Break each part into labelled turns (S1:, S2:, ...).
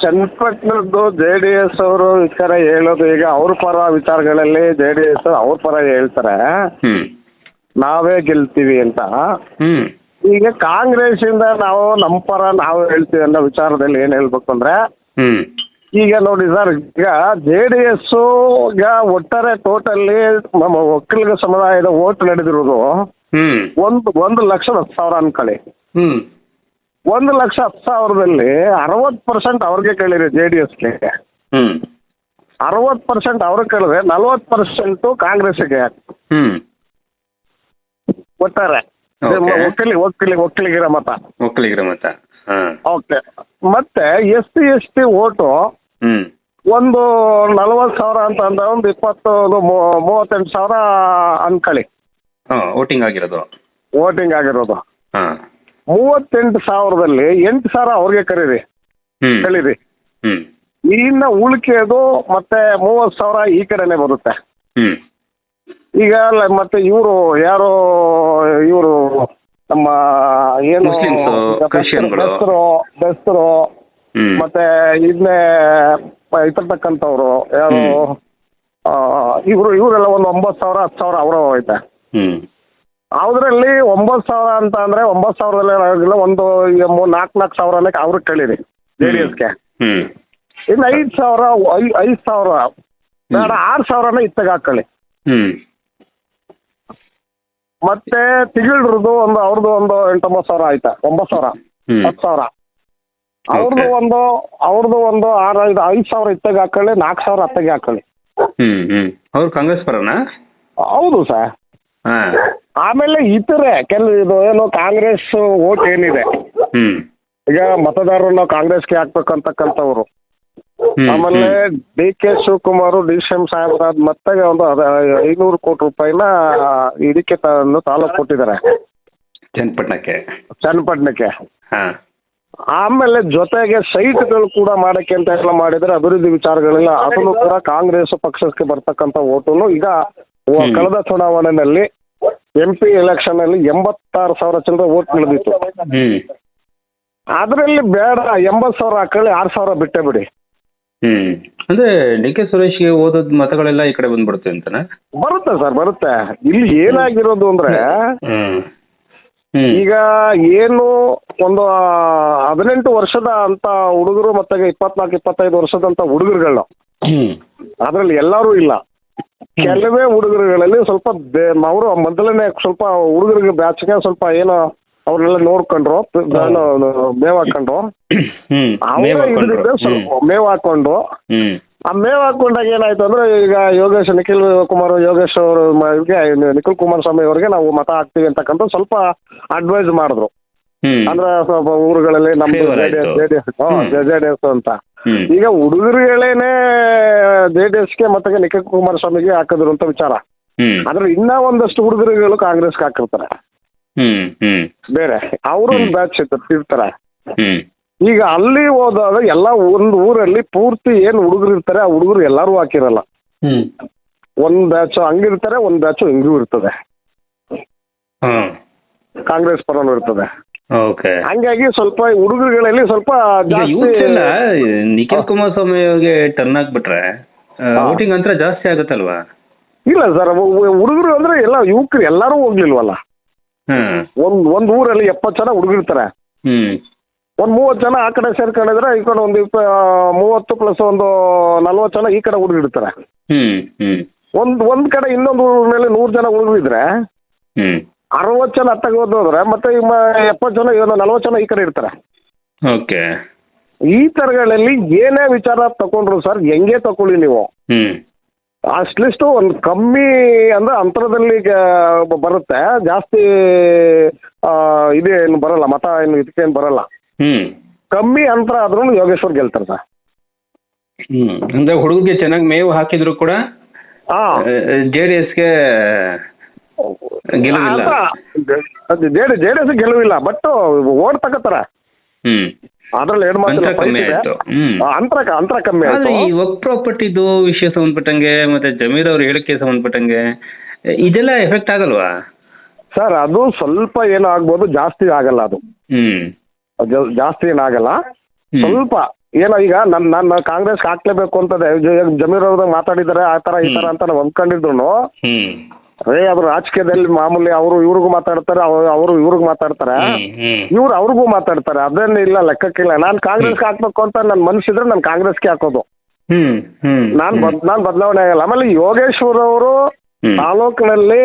S1: ಚನ್ನಪಟ್ಟಣದ್ದು J D S ಅವರು ವಿಚಾರ ಹೇಳೋದು ಈಗ ಅವ್ರ ಪರ ವಿಚಾರಗಳಲ್ಲಿ ಜೆ ಡಿ ಎಸ್ ಅವ್ರ ಪರ ಹೇಳ್ತಾರೆ. ನಾವೇ ಗೆಲ್ತೀವಿ ಅಂತ. ಈಗ ಕಾಂಗ್ರೆಸ್ ಇಂದ ನಾವು ನಮ್ಮ ಪರ ನಾವು ಹೇಳ್ತೀವಿ ಅನ್ನೋ ವಿಚಾರದಲ್ಲಿ ಏನು ಹೇಳ್ಬೇಕು ಅಂದ್ರೆ ಈಗ ನೋಡಿ ಸರ್ ಈಗ ಜೆ ಡಿ ಎಸ್ ಈಗ ಒಟ್ಟಾರೆ ಟೋಟಲ್ಲಿ ನಮ್ಮ ಒಕ್ಕಲಿಗ ಸಮುದಾಯದ ಓಟ್ ನಡೆದಿರೋದು ಒಂದು ಒಂದು ಲಕ್ಷದ ಹತ್ತು ಸಾವಿರ ಅನ್ಕೊಳ್ಳಿ.
S2: ಹ್ಮ್.
S1: ಒಂದು ಲಕ್ಷ ಹತ್ತು ಸಾವಿರದಲ್ಲಿ ಅರವತ್ತು ಪರ್ಸೆಂಟ್ ಅವ್ರಿಗೆ ಕೇಳಿರಿ ಜೆ ಡಿ ಎಸ್ಗೆ.
S2: ಹ್ಮ್.
S1: ಅರವತ್ತು ಪರ್ಸೆಂಟ್ ಅವ್ರಿಗೆ ಕೇಳಿದ್ರೆ ನಲ್ವತ್ತು ಪರ್ಸೆಂಟು ಕಾಂಗ್ರೆಸ್ಗೆ
S2: ಹ್ಮ್.
S1: ಒಟ್ಟಾರೆ.
S2: Okay.
S1: ಒಕ್ಕಲಿ ಒಕ್ಕಲಿ ಒಕ್ಕಲಿಗಿರ ಮತ.
S2: ಒಕ್ಕಲಿಗಿರ ಮತ. ಹಾ.
S1: ಓಕೆ. ಮತ್ತೆ S C S T vote
S2: ಹ್ಮ್.
S1: ಒಂದು ನಲ್ವತ್ತು ಸಾವಿರ ಅಂತ ಅಂದ್ರೆ ಒಂದು ಇಪ್ಪತ್ತು ಒಂದು ಮೂ- ಮೂವತ್ತೆಂಟು ಸಾವಿರ ಅನ್ಕೊಳ್ಳಿ
S2: ಓಟಿಂಗ್ ವೋಟಿಂಗ್ ಆಗಿರೋದು.
S1: ವೋಟಿಂಗ್ ಆಗಿರೋದು.
S2: ಹಾ.
S1: ಮೂವತ್ತೆಂಟು ಸಾವಿರದಲ್ಲಿ ಎಂಟು ಸಾವಿರ ಅವ್ರಿಗೆ ಕರೀರಿ
S2: ಹೇಳಿರಿ
S1: ಇನ್ನ ಉಳಿಕೆದು ಮತ್ತೆ ಮೂವತ್ತು ಸಾವಿರ ಈ ಕಡೆನೆ ಬರುತ್ತೆ. ಈಗ ಮತ್ತೆ ಇವರು ಯಾರು ಇವರು ನಮ್ಮ ಏನು. ಬೆಸ್ತರು ಬೆಸ್ತರು ಮತ್ತೆ ಇದನ್ನೇ ಇರ್ತಕ್ಕಂಥವ್ರು ಯಾರು ಇವರು ಇವರೆಲ್ಲ ಒಂದು ಒಂಬತ್ತು ಸಾವಿರ ಹತ್ತು ಸಾವಿರ ಅವರು ಐತೆ
S2: ಹ್ಮ್
S1: ಅವರಲ್ಲಿ ಒಂಬತ್ತು ಸಾವಿರ ಅಂತ ಅಂದ್ರೆ ಒಂಬತ್ತು ಸಾವಿರದಲ್ಲಿ ಏನಾಗಿಲ್ಲ ಒಂದು ಈಗ ನಾಲ್ಕು ನಾಲ್ಕು ಸಾವಿರನೇ ಅವ್ರಿಗೆ ಕೇಳಿರಿ ಜೆ ಡಿ ಎಸ್ಗೆ
S2: ಹ್ಮ್.
S1: ಇನ್ನು ಐದು ಸಾವಿರ ಐ- ಐದು ಸಾವಿರ ಬೇಡ ಆರು ಸಾವಿರನ ಇತ್ತಾಗ ಹಾಕೊಳ್ಳಿ.
S2: ಹ್ಮ್.
S1: ಮತ್ತೆ ತಿಗಿಳ್ರದ್ದು ಒಂದು ಅವ್ರದ್ದು ಒಂದು ಎಂಟೊಂಬತ್ತು ಸಾವಿರ ಆಯ್ತಾ? ಒಂಬತ್ತು ಸಾವಿರ
S2: ಹ್ಮ್.
S1: ಹತ್ತು ಸಾವಿರ. ಅವ್ರದ್ದು ಒಂದು ಅವ್ರದ್ದು ಒಂದು ಆರು ಐದು ಐದು ಸಾವಿರ ಇತ್ತಾಗ ಹಾಕೊಳ್ಳಿ ನಾಲ್ಕು ಸಾವಿರ ಹತ್ತಾಗೆ ಹಾಕೊಳ್ಳಿ.
S2: ಹ್ಮ್ ಹ್ಮ್. ಅವ್ರು ಕಾಂಗ್ರೆಸ್ ಪರನಾ?
S1: ಹೌದು ಸರ್.
S2: ಹಾ.
S1: ಆಮೇಲೆ ಇತರೆ ಕೆಲವು ಇದು ಏನು ಕಾಂಗ್ರೆಸ್ ಓಟ್ ಏನಿದೆ.
S2: ಹ್ಮ್.
S1: ಈಗ ಮತದಾರರು ನಾವು ಕಾಂಗ್ರೆಸ್ಗೆ ಹಾಕ್ಬೇಕಂತಕ್ಕಂಥವ್ರು. ಆಮೇಲೆ D K Shivakumar D C M Saheb ಮತ್ತೆ ಒಂದು ಐನೂರು ಕೋಟಿ ರೂಪಾಯಿನ ಇದಕ್ಕೆ ತಂದು ತಾಲೂಕು ಕೊಟ್ಟಿದ್ದಾರೆ.
S2: ಚನ್ನಪಟ್ಟಣಕ್ಕೆ.
S1: ಚನ್ನಪಟ್ಟಣಕ್ಕೆ. ಆಮೇಲೆ ಜೊತೆಗೆ ಸೈಟ್ಗಳು ಕೂಡ ಮಾಡಕ್ಕೆ ಅಂತ ಎಲ್ಲ ಮಾಡಿದ್ರೆ ಅಭಿವೃದ್ಧಿ ವಿಚಾರಗಳಿಲ್ಲ. ಅದನ್ನು ಕೂಡ ಕಾಂಗ್ರೆಸ್ ಪಕ್ಷಕ್ಕೆ ಬರ್ತಕ್ಕಂಥ ಓಟುನು ಈಗ. ಕಳೆದ ಚುನಾವಣೆಯಲ್ಲಿ ಎಂ ಪಿ ಎಲೆಕ್ಷನ್ ಅಲ್ಲಿ ಎಂಬತ್ತಾರು ಸಾವಿರ ಚಿಲ್ಲರೆ ಓಟ್ ನಡೆದಿತ್ತು
S2: ಹ್ಮ್.
S1: ಅದರಲ್ಲಿ ಬೇಡ ಎಂಬತ್ ಸಾವಿರ ಹಾಕೊಳ್ಳಿ ಆರ್ ಸಾವಿರ ಬಿಟ್ಟೆ ಬಿಡಿ.
S2: ಹ್ಮ್. ಅಂದ್ರೆ ಡಿ ಕೆ ಸುರೇಶ್ಗೆ ಓದೋದ್ ಮತಗಳೆಲ್ಲ ಈ ಕಡೆ ಬಂದ್ಬಿಡುತ್ತೆ ಅಂತಾನೆ?
S1: ಬರುತ್ತೆ ಸರ್ ಬರುತ್ತೆ. ಇಲ್ಲಿ ಏನಾಗಿರೋದು ಅಂದ್ರೆ
S2: ಹ್ಮ್. ಹ್ಮ್.
S1: ಈಗ ಏನು ಒಂದು ಹದಿನೆಂಟು ವರ್ಷದ ಅಂತ ಹುಡುಗರು ಮತ್ತೆ ಇಪ್ಪತ್ನಾಲ್ಕು ಇಪ್ಪತ್ತೈದು ವರ್ಷದಂತ ಹುಡುಗರುಗಳು.
S2: ಹ್ಮ್.
S1: ಅದ್ರಲ್ಲಿ ಎಲ್ಲರೂ ಇಲ್ಲ. ಕೆಲವೇ ಹುಡುಗರುಗಳಲ್ಲಿ ಸ್ವಲ್ಪ ಅವರು ಮೊದಲನೇ ಸ್ವಲ್ಪ ಹುಡುಗರಿಗೆ ಬ್ಯಾಚ್ಗೆ ಸ್ವಲ್ಪ ಏನೋ ಅವ್ರನ್ನೆಲ್ಲ ನೋಡ್ಕೊಂಡ್ರು ಮೇವ್ ಹಾಕೊಂಡ್ರು
S2: ಮೇವ್
S1: ಹಾಕೊಂಡು. ಆ ಮೇವ್ ಹಾಕೊಂಡಾಗ ಏನಾಯ್ತು ಅಂದ್ರೆ ಈಗ ಯೋಗೇಶ್ ನಿಖಿಲ್ ಕುಮಾರ್ ಯೋಗೇಶ್ ಅವರು ನಿಖಿಲ್ ಕುಮಾರ್ ಸ್ವಾಮಿ ಅವರಿಗೆ ನಾವು ಮತ ಹಾಕ್ತೀವಿ ಅಂತಕ್ಕಂಥ ಸ್ವಲ್ಪ ಅಡ್ವೈಸ್ ಮಾಡಿದ್ರು. ಅಂದ್ರೆ ಸ್ವಲ್ಪ ಊರುಗಳಲ್ಲಿ ನಮ್ದು ಜೆ ಡಿ ಎಸ್ ಅಂತ. ಈಗ ಹುಡುಗರುಗಳೇನೆ ಜೆ ಡಿ ಎಸ್ಗೆ ಮತ್ತೆ ನಿಖಿಲ್ ಕುಮಾರಸ್ವಾಮಿಗೆ ಹಾಕಿದ್ರು ಅಂತ ವಿಚಾರ ಆದ್ರೆ ಇನ್ನ ಒಂದಷ್ಟು ಹುಡುಗರುಗಳು ಕಾಂಗ್ರೆಸ್ಗೆ ಹಾಕಿರ್ತಾರೆ. ಬೇರೆ ಅವರು ಒಂದು. ಬ್ಯಾಚ್ ಇರ್ತಾರೆ. ಈಗ ಅಲ್ಲಿ ಹೋದಾಗ ಎಲ್ಲ ಒಂದು ಊರಲ್ಲಿ ಪೂರ್ತಿ ಏನ್ ಹುಡುಗರು ಇರ್ತಾರೆ ಆ ಹುಡುಗರು ಎಲ್ಲಾರು ಹಾಕಿರಲ್ಲ. ಒಂದ್ ಬ್ಯಾಚ್ ಹಂಗಿರ್ತಾರೆ ಒಂದ್ ಬ್ಯಾಚ್ ಹಿಂಗೂ ಇರ್ತದೆ. ಕಾಂಗ್ರೆಸ್ ಪರನೂ ಇರ್ತದೆ.
S2: ಓಕೆ.
S1: ಹಂಗಾಗಿ ಸ್ವಲ್ಪ ಹುಡುಗರುಗಳಲ್ಲಿ ಸ್ವಲ್ಪ
S2: ನಿಖಿಲ್ ಕುಮಾರಸ್ವಾಮಿ ಅವ್ರಿಗೆ ಟರ್ನ್ ಆಗ್ಬಿಟ್ರೆ. ವೋಟಿಂಗ್ ಅಂತರ ಜಾಸ್ತಿ ಆಗುತ್ತಲ್ವಾ?
S1: ಇಲ್ಲ ಸರ್ ಹುಡುಗರು ಅಂದ್ರೆ ಎಲ್ಲ ಯುವಕರು ಎಲ್ಲಾರು ಹೋಗ್ಲಿಲ್ವಲ್ಲ?
S2: ಹ್ಮ್
S1: ಒಂದ್ ಒಂದ್ ಊರಲ್ಲಿ ಎಪ್ಪತ್ತು ಜನ ಹುಡುಗಿರ್ತಾರೆ.
S2: ಹ್ಮ್.
S1: ಒಂದ್ ಮೂವತ್ತು ಜನ ಆ ಕಡೆ ಸೇರ್ಕೊಂಡಿದ್ರೆ ಈ ಕಡೆ ಒಂದು ಇಪ್ಪ ಮೂವತ್ತು ಪ್ಲಸ್ ಒಂದು ನಲ್ವತ್ತು ಜನ ಈ ಕಡೆ ಹುಡುಗಿರ್ತಾರೆ.
S2: ಹ್ಮ್ ಹ್ಮ್.
S1: ಒಂದ್ ಒಂದ್ ಕಡೆ ಇನ್ನೊಂದು ಮೇಲೆ ನೂರ್ ಜನ ಹುಡುಗರಿದ್ರೆ
S2: ಹ್ಮ್.
S1: ಅರವತ್ತು ಜನ ಅತ್ತಾಗ ಹೋದ್ರೆ ಮತ್ತೆ ಇಮ್ಮ ಎಪ್ಪತ್ತು ಜನ ಏನೋ ನಲ್ವತ್ತು ಜನ ಈ ಕಡೆ ಇರ್ತಾರೆ.
S2: ಓಕೆ.
S1: ಈ ತರಗಳಲ್ಲಿ ಏನೇ ವಿಚಾರ ತಗೊಂಡ್ರು ಸರ್ ಹೆಂಗೆ ತಗೊಳ್ಳಿ ನೀವು?
S2: ಹ್ಮ್.
S1: ಲಿಸ್ಟ್ ಒಂದು ಕಮ್ಮಿ ಅಂದ್ರೆ ಅಂತರದಲ್ಲಿ ಗ- ಬರುತ್ತೆ ಜಾಸ್ತಿ ಆ, ಇದೇನು ಬರಲ್ಲ ಮತ ಏನು ಇದಕ್ಕೇನು ಬರಲ್ಲ.
S2: ಹ್ಮ್.
S1: ಕಮ್ಮಿ ಅಂತರ ಆದ್ರೂ ಯೋಗೇಶ್ವರ್ ಗೆಲ್ತಾರೆ ಸರ್.
S2: ಹ್ಮ್. ಅಂದ್ರೆ ಹುಡುಗರಿಗೆ ಚೆನ್ನಾಗಿ ಮೇವು ಹಾಕಿದ್ರು ಕೂಡ
S1: ಆ
S2: ಜೆ ಡಿ ಎಸ್ಗೆ ಗೆಲುವಿಲ್ಲ.
S1: J D J D S ಗೆಲುವಿಲ್ಲ but vote ತಗೋತಾರ.
S2: ಹ್ಮ್.
S1: ಅದ್ರಲ್ಲಿ ಏನ್
S2: ಅಂತರ ಕಮ್ಮಿ ಆಯ್ತು. ಹ್ಮ್.
S1: ಅಂತರ ಅಂತರ ಕಮ್ಮಿ
S2: ಆದ್ರೆ
S1: ಆಯ್ತು
S2: ಈ ವರ್ಕ್ ಪ್ರಾಪರ್ಟಿದು ವಿಷಯ ಸಂಬಂಧಪಟ್ಟಂಗೆ ಮತ್ತೆ ಜಮೀರ್ ಅವ್ರ ಹೇಳಿಕೆ ಸಂಬಂಧಪಟ್ಟಂಗೆ ಇದೆಲ್ಲ ಎಫೆಕ್ಟ್ ಆಗಲ್ವಾ?
S1: ಸರ್ ಅದು ಸ್ವಲ್ಪ ಏನೋ ಆಗ್ಬೋದು ಜಾಸ್ತಿ ಆಗಲ್ಲ ಅದು.
S2: ಹ್ಮ್.
S1: ಜಾಸ್ತಿ ಏನಾಗಲ್ಲ
S2: ಹ್ಮ್.
S1: ಸ್ವಲ್ಪ ಏನೋ ಈಗ ನನ್ ನಾನು ಕಾಂಗ್ರೆಸ್ ಹಾಕ್ಲೇಬೇಕು ಅಂತ ಜಮೀರ್ ಅವ್ರದ್ದು ಮಾತಾಡಿದಾರೆ ಆ ತರ ಈ ತರ ಅಂತ ನಾವು ಅಂದ್ಕೊಂಡಿದ್ರು
S2: ಹ್ಮ್.
S1: ಅದೇ ಅವ್ರ ರಾಜಕೀಯದಲ್ಲಿ ಮಾಮೂಲಿ ಅವರು ಇವ್ರಿಗೂ ಮಾತಾಡ್ತಾರೆ ಅವರು ಇವ್ರಿಗೂ ಮಾತಾಡ್ತಾರೆ. ಇವ್ರು ಅವ್ರಿಗೂ ಮಾತಾಡ್ತಾರೆ. ಅದನ್ನ ಇಲ್ಲ ಲೆಕ್ಕಕ್ಕಿಲ್ಲ. ನಾನು ಕಾಂಗ್ರೆಸ್ ಹಾಕ್ಬೇಕು ಅಂತ ನನ್ನ ಮನಸ್ಸಿದ್ರೆ ನಾನು ಕಾಂಗ್ರೆಸ್ಗೆ ಹಾಕೋದು. ನಾನ್ ನಾನ್ ಬದಲಾವಣೆ ಆಗಲ್ಲ. ಆಮೇಲೆ ಯೋಗೇಶ್ವರ್ ಅವರು. ತಾಲೂಕಿನಲ್ಲಿ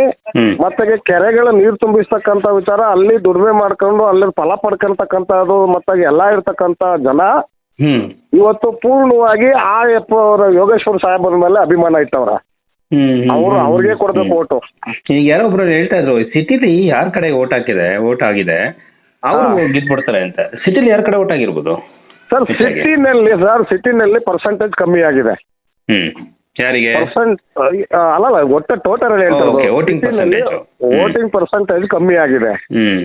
S1: ಮತ್ತೆ ಕೆರೆಗಳ ನೀರು ತುಂಬಿಸ್ತಕ್ಕಂತ ವಿಚಾರ ಅಲ್ಲಿ ದುಡಿಮೆ ಮಾಡ್ಕೊಂಡು ಅಲ್ಲಿ ಫಲ ಪಡ್ಕೊಂತಕ್ಕಂಥದ್ದು ಮತ್ತೆ ಎಲ್ಲಾ ಇರ್ತಕ್ಕಂತ ಜನ ಇವತ್ತು ಪೂರ್ಣವಾಗಿ ಆ ಯೋಗೇಶ್ವರ ಸಾಹೇಬರ ಮೇಲೆ ಅಭಿಮಾನ ಇಟ್ಟವ್ರ. ಅವರು ಅವ್ರಿಗೆ ಕೊಡ್ಬೇಕು ಓಟು.
S2: ಈಗ ಯಾರೋ ಒಬ್ರು ಹೇಳ್ತಾ ಇದ್ರು ಸಿಟಿಲಿ ಯಾರ ಕಡೆ ಓಟ್ ಹಾಕಿದೆ ಓಟ್ ಆಗಿದೆ? ಅವರು. ಗೆದ್ಬಿಡ್ತಾರೆ ಅಂತ. ಸಿಟಿಲಿ ಯಾರ ಕಡೆ ಓಟ್ ಆಗಿರ್ಬೋದು?
S1: ಸರ್. ಸಿಟಿನಲ್ಲಿ ಸರ್ ಸಿಟಿನಲ್ಲಿ ಪರ್ಸೆಂಟೇಜ್ ಕಮ್ಮಿ ಆಗಿದೆ.
S2: ಹ್ಮ್. ಯಾರಿಗೆ?
S1: ಪರ್ಸೆಂಟ್ ಅಲ್ಲ ಒಟ್ಟು ಟೋಟಲ್
S2: ಹೇಳ್ತಾರೆ ಹ್ಮ್.
S1: ವೋಟಿಂಗ್ ಪರ್ಸೆಂಟೇಜ್ ಕಮ್ಮಿ ಆಗಿದೆ.
S2: ಹ್ಮ್.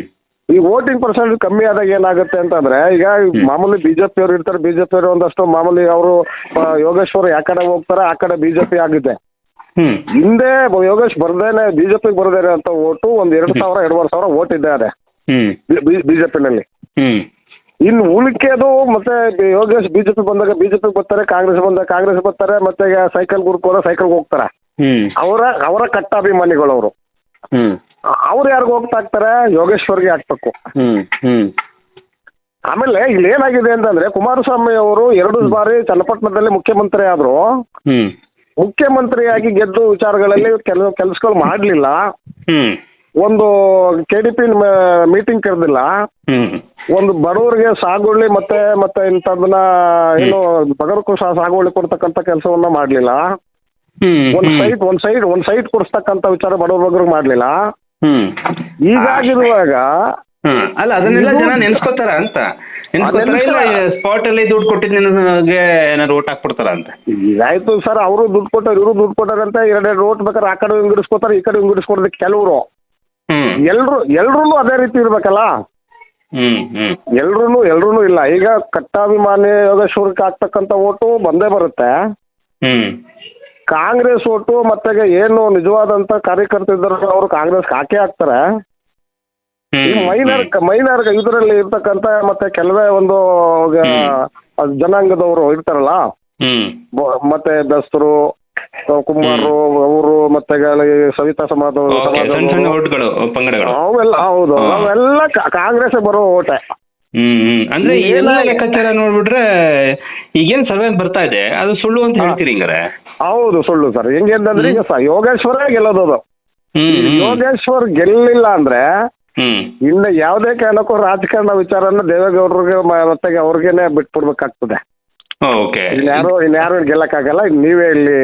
S1: ಈ ವೋಟಿಂಗ್ ಪರ್ಸೆಂಟ್ ಕಮ್ಮಿ ಆದಾಗ ಏನಾಗುತ್ತೆ ಅಂತಂದ್ರೆ ಈಗ ಮಾಮೂಲಿ ಬಿಜೆಪಿ ಅವರು ಇರ್ತಾರೆ ಬಿಜೆಪಿ ಅವರು ಒಂದಷ್ಟು ಮಾಮೂಲಿ ಅವರು ಯೋಗೇಶ್ವರ್ ಯಾಕಡೆ ಹೋಗ್ತಾರೆ ಆ ಕಡೆ ಬಿಜೆಪಿ ಆಗಿದೆ.
S2: ಹ್ಮ್.
S1: ಹಿಂದೆ ಬ- ಯೋಗೇಶ್ ಬರ್ದೇನೆ ಬಿಜೆಪಿ ಬರ್ದೇನೆ ಅಂತ ಓಟು ಒಂದ್ ಎರಡ್ ಸಾವಿರ ಎರಡೂವರೆ ಸಾವಿರ ಓಟ್ ಇದ್ದಾರೆ
S2: ಹ್ಮ್.
S1: ಬಿಜೆಪಿನಲ್ಲಿ.
S2: ಹ್ಮ್.
S1: ಇನ್ನು ಉಳಿಕೆದು ಮತ್ತೆ ಬಿ- ಯೋಗೇಶ್ ಬಿಜೆಪಿ ಬಂದಾಗ ಬಿಜೆಪಿ ಬರ್ತಾರೆ ಕಾಂಗ್ರೆಸ್ ಬಂದಾಗ ಕಾಂಗ್ರೆಸ್ ಬರ್ತಾರೆ ಮತ್ತೆ ಈಗ ಸೈಕಲ್ ಗುರುಕ್ ಹೋದ್ರೆ ಸೈಕಲ್ ಹೋಗ್ತಾರೆ.
S2: ಹ್ಮ್.
S1: ಅವರ ಅವರ ಕಟ್ಟಾಭಿಮಾನಿಗಳು ಅವರು.
S2: ಹ್ಮ್.
S1: ಅವ್ರು ಯಾರಿಗೂ ಹೋಗ್ತಾ ಇರ್ತಾರೆ? ಯೋಗೇಶ್ವರ್ಗೆ ಹಾಕ್ಬೇಕು
S2: ಹ್ಮ್. ಹ್ಮ್.
S1: ಆಮೇಲೆ ಇಲ್ಲಿ ಏನಾಗಿದೆ ಅಂತಂದ್ರೆ ಕುಮಾರಸ್ವಾಮಿ ಅವರು ಎರಡು ಬಾರಿ ಚನ್ನಪಟ್ಟಣದಲ್ಲಿ ಮುಖ್ಯಮಂತ್ರಿ ಆದ್ರು.
S2: ಹ್ಮ್.
S1: ಮುಖ್ಯಮಂತ್ರಿಯಾಗಿ ಗೆದ್ದು ವಿಚಾರಗಳಲ್ಲಿ ಕೆಲವು ಕೆಲಸಗಳು ಮಾಡಲಿಲ್ಲ.
S2: ಹ್ಮ್.
S1: ಒಂದು ಕೆ ಡಿ ಪಿ ಮೀಟಿಂಗ್ ಕರೆದಿಲ್ಲ.
S2: ಹ್ಮ್.
S1: ಒಂದು ಬಡವರಿಗೆ ಸಾಗುವಳಿ ಮತ್ತೆ ಮತ್ತೆ ಇಂಥದನ್ನ ಏನು ಬಗರಕ್ಕೂ ಸಹ ಸಾಗುವಳಿ ಕೊಡ್ತಕ್ಕಂಥ ಕೆಲಸವನ್ನ ಮಾಡಲಿಲ್ಲ.
S2: ಹ್ಮ್
S1: ಒಂದ್ ಸೈಟ್ ಒಂದ್ ಸೈಟ್ ಒಂದ್ ಸೈಟ್ ಕೊಡಿಸ್ತಕ್ಕಂಥ ವಿಚಾರ ಬಡವ್ರ ಬಗ್ರಿಗೆ ಮಾಡಲಿಲ್ಲ.
S2: ಹ್ಮ್.
S1: ಹೀಗಾಗಿರುವಾಗ
S2: ಹ್ಮ್. ಅಲ್ಲ ಅದನ್ನೆಲ್ಲ ಜನ ನೆನ್ಸ್ಕೊತಾರ ಅಂತ. ಸ್ಪಾಟ್ ಅಲ್ಲಿ ದುಡ್ಡು ಕೊಟ್ಟಿದ್ ನಿನಗೆ ಏನಾದ್ರು ಓಟ್ ಹಾಕ್ಬಿಡ್ತಾರ ಅಂತ
S1: ಇದಾಯ್ತು ಸರ್ ಅವರು ದುಡ್ಡು ಕೊಟ್ಟಾರ ಇವರು ದುಡ್ಡು ಕೊಟ್ಟಾರಂತ ಎರಡೆರಡು ಓಟ್ ಬೇಕಾದ್ರೆ ಆ ಕಡೆ ಹಿಂಗಿಡಿಸ್ಕೊತಾರೆ ಈ ಕಡೆ ಹಿಂಗಿಡಿಸ್ಕೊಡ್ಬೇಕು ಕೆಲವರು. ಎಲ್ರು ಎಲ್ರು ಅದೇ ರೀತಿ ಇರ್ಬೇಕಲ್ಲ?
S2: ಹ್ಮ್
S1: ಎಲ್ರು ಎಲ್ರೂ ಇಲ್ಲ. ಈಗ ಕಟ್ಟಾಭಿಮಾನಿ ಯೋಗೇಶ್ವರಕ್ಕೆ ಆಗ್ತಕ್ಕಂಥ ಓಟು ಬಂದೇ ಬರುತ್ತೆ. ಕಾಂಗ್ರೆಸ್ ಓಟು ಮತ್ತೆ ಏನು ನಿಜವಾದಂತ ಕಾರ್ಯಕರ್ತ ಇದ್ದಾರೆ ಅವರು ಕಾಂಗ್ರೆಸ್ ಹಾಕೇ ಹಾಕ್ತಾರೆ. ಈ ಮೈನರ್ ಮೈನರ್ ಇದರಲ್ಲಿ ಇರ್ತಕ್ಕಂತ ಮತ್ತೆ ಕೆಲವೇ ಒಂದು ಜನಾಂಗದವರು ಇರ್ತಾರಲ್ಲ? ಬ- ಮತ್ತೆ ಬೆಸ್ತರು ಕುಮಾರರು ಅವರು ಮತ್ತೆ ಗ- ಸವಿತಾ ಸಮಾಜ
S2: ಓಕೆ ಸಣ್ಣ ಸಣ್ಣ ಓಟ್ಗಳು ಪಂಗಡಗಳು.
S1: ಅವೆಲ್ಲ ಹೌದು. ಅವೆಲ್ಲ ಕಾಂಗ್ರೆಸ್ ಬರೋ ಓಟೆ.
S2: ಹ್ಮ್ ಹ್ಮ್. ಅಂದ್ರೆ
S1: ಏನ-
S2: ಎಲ್ಲ ಲೆಕ್ಕಾಚಾರ ನೋಡ್ಬಿಟ್ರೆ ಈಗೇನ್ ಸರ್ವೆ ಬರ್ತಾ ಇದೆ? ಅದು ಸುಳ್ಳು ಅಂತ. ಹೇಳ್ತೀರಿ ಹಿಂಗಾರೆ?
S1: ಹೌದು ಸುಳ್ಳು ಸರ್. ಹೆಂಗೆ ಅಂತಂದ್ರೆ ಈಗ ಸ ಯೋಗೇಶ್ವರ ಗೆಲ್ಲೋದು
S2: ಹ್ಮ್ ಹ್ಮ್.
S1: ಯೋಗೇಶ್ವರ್ ಗೆಲ್ಲಿಲ್ಲ ಅಂದ್ರೆ
S2: ಹ್ಮ್.
S1: ಇನ್ನು ಯಾವುದೇ ಕಾರಣಕ್ಕೂ ರಾಜಕಾರಣ ವಿಚಾರನ ದೇವೇಗೌಡರಿಗೆ ಮತ್ತೆ ಅವ್ರಿಗೇನೆ ಬಿಟ್ಬಿಡ್ಬೇಕಾಗ್ತದೆ.
S2: ಓಕೆ.
S1: ಇನ್ಯಾರು ಇನ್ಯಾರು ಗೆಲ್ಲಕ್ಕಾಗಲ್ಲ ಇನ್ ನೀವೇ ಇಲ್ಲಿ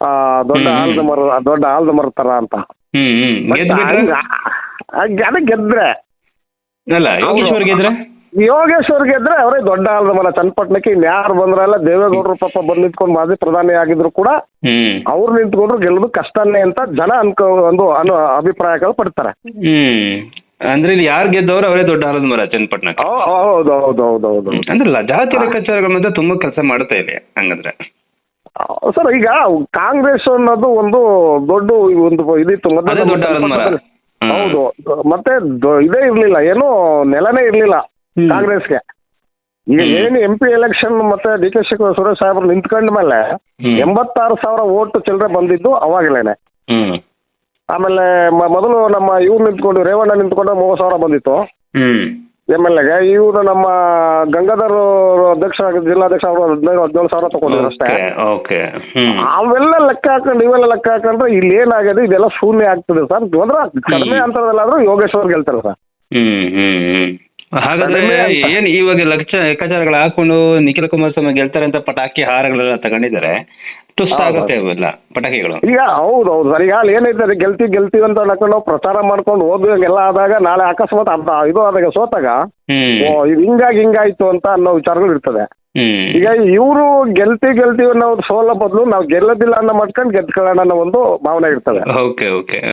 S1: ಆ, ದೊಡ್ಡ
S2: ಹ್ಮ್.
S1: ಆಲ್ದ ಮರ ದೊಡ್ಡ ಆಲ್ದ ಮರ ತರ ಅಂತ.
S2: ಹ್ಮ್ ಹ್ಮ್. ಗೆದ್ಬಿಟ್ರೆ?
S1: ಹಂಗ- ಹಂಗ್- ಅದೇ ಗೆದ್ರೆ.
S2: ಅಲ್ಲ ಯೋಗೇಶ್ವರ್ ಗೆದ್ರೆ?
S1: ಯೋಗೇಶ್ವರ್ ಗೆದ್ರೆ ಅವರೇ ದೊಡ್ಡ ಆಲ್ದ ಮರ ಚನ್ನಪಟ್ಟಣಕ್ಕೆ ಇನ್ಯಾರು ಬಂದ್ರಲ್ಲ ದೇವೇಗೌಡರು ಪಾಪ ಬಂದ್ ನಿಂತ್ಕೊಂಡು ಮಾಜಿ ಪ್ರಧಾನಿ ಆಗಿದ್ರು ಕೂಡ
S2: ಹ್ಮ್.
S1: ಅವ್ರು ನಿಂತ್ಕೊಂಡ್ರು ಗೆಲ್ಲೋದು ಕಷ್ಟನೇ ಅಂತ ಜನ ಅನ್ಕೋ ಒಂದು ಅನು ಅಭಿಪ್ರಾಯಗಳು ಪಡ್ತಾರೆ.
S2: ಹ್ಮ್. ಅಂದ್ರೆ ಇಲ್ಲಿ ಯಾರು ಗೆದ್ದವ್ರು ಅವರೇ ದೊಡ್ಡ ಆಲದ ಮರ ಚನ್ನಪಟ್ಟಣ
S1: ಅಂದ್ರೆ ಹೌದು ಹೌದು ಹೌದು ಹೌದು.
S2: ಅಂದ್ರಲ್ಲ ಜಾತಿ ಲೆಕ್ಕಾಚಾರಗಳ ಮಧ್ಯೆ ತುಂಬಾ ಕೆಲಸ ಮಾಡ್ತಾ ಇದೆ ಹಂಗಂದ್ರೆ.
S1: ಸರ್ ಈಗ ಕಾಂಗ್ರೆಸ್ ಅನ್ನೋದು ಒಂದು ದೊಡ್ಡ ಒಂದು ಇದಿತ್ತು.
S2: ಮತ್ತೆ ದೊಡ್ಡ ಆಲದ ಮರ.
S1: ಹೌದು. ಮತ್ತೆ ಇದೇ ಇರ್ಲಿಲ್ಲ ಏನು ನೆಲನೇ ಇರ್ಲಿಲ್ಲ. ಕಾಂಗ್ರೆಸ್ಗೆ. ಈಗ. ಏನು ಎಂ ಪಿ ಎಲೆಕ್ಷನ್ ಮತ್ತೆ ಡಿ ಕೆ ಸುರೇಶ್ ಸಾಹೇಬ್ರು ನಿಂತ್ಕೊಂಡ ಮೇಲೆ
S2: ಹ್ಮ್.
S1: ಎಂಬತ್ತಾರು ಸಾವಿರ ಓಟ್ ಚಿಲ್ಲರೆ ಬಂದಿದ್ದು ಅವಾಗಲೇನೆ. ಆಮೇಲೆ ಮ- ಮೊದಲು ನಮ್ಮ ಇವ್ರು ನಿಂತ್ಕೊಂಡು ರೇವಣ್ಣ ನಿಂತ್ಕೊಂಡು ಮೂವತ್ತು ಸಾವಿರ ಬಂದಿತ್ತು.
S2: ಹ್ಮ್.
S1: ಎಂ ಎಲ್ ಎಗೆ. ಇವರು ನಮ್ಮ ಗಂಗಾಧರ್ ಅಧ್ಯಕ್ಷ ಜಿಲ್ಲಾಧ್ಯಕ್ಷ ಅವರು ಹದಿನೈದು ಹದಿನೇಳು ಸಾವಿರ ತಗೊಂಡಿದ್ರು ಅಷ್ಟೇ.
S2: Okay okay. ಹ್ಮ್.
S1: ಅವೆಲ್ಲ ಲೆಕ್ಕ ಹಾಕೊಂಡು ಇವೆಲ್ಲ ಲೆಕ್ಕ ಹಾಕೊಂಡ್ರೆ ಇಲ್ಲಿ ಏನಾಗಿದೆ ಇದೆಲ್ಲ ಶೂನ್ಯ ಆಗ್ತದೆ ಸರ್. ಅಂದ್ರೆ ಕಡಿಮೆ ಅಂತರದಲ್ಲಾದ್ರೂ ಯೋಗೇಶ್ವರ್ ಗೆಲ್ತಾರೆ ಸರ್.
S2: ಹ್ಮ್ ಹ್ಮ್ ಹ್ಮ್. ಹಾಗಾದ್ರೆ. ಏನ್ ಇವಾಗ ಲಕ್ಷ ಲೆಕ್ಕಾಚಾರಗಳು ಹಾಕೊಂಡು ನಿಖಿಲ್ ಕುಮಾರಸ್ವಾಮಿ ಗೆಲ್ತಾರೆ ಅಂತ ಪಟಾಕಿ ಹಾರಗಳೆಲ್ಲ ತಗೊಂಡಿದ್ದಾರೆ. ಪಟಾಕಿಗಳು.
S1: ಈಗ ಹೌದು ಹೌದು. ಸರ್ ಈಗ ಅಲ್ಲಿ ಏನೈತೆ ಅದು ಗೆಲ್ತಿ ಗೆಲ್ತೀವಿ ಅಂತ ಹಾಕೊಂಡು ನಾವು ಪ್ರಚಾರ ಮಾಡ್ಕೊಂಡು ಓದುವಾಗೆಲ್ಲ ಆದಾಗ ನಾಳೆ ಅಕಸ್ಮಾತ್ ಅರ್ಧ ಇದು ಆದಾಗ ಸೋತಾಗ?
S2: ಹ್ಮ್.
S1: ಓ ಇದು ಹಿಂಗಾಗಿ ಹಿಂಗಾಯ್ತು ಅಂತ ಅನ್ನೋ ವಿಚಾರಗಳು ಇರ್ತದೆ.
S2: ಹ್ಮ್.
S1: ಈಗ ಇವರು ಗೆಲ್ತಿ ಗೆಲ್ತೀವಿ ಅನ್ನೋ ಸೋಲ ಬದಲು ನಾವು ಗೆಲ್ಲೋದಿಲ್ಲ ಅನ್ನೋ ಮಾಡ್ಕೊಂಡು ಗೆದ್ಕೊಳ್ಳೋಣ ಅನ್ನೋ ಒಂದು ಭಾವನೆ ಇರ್ತದೆ.
S2: Okay okay.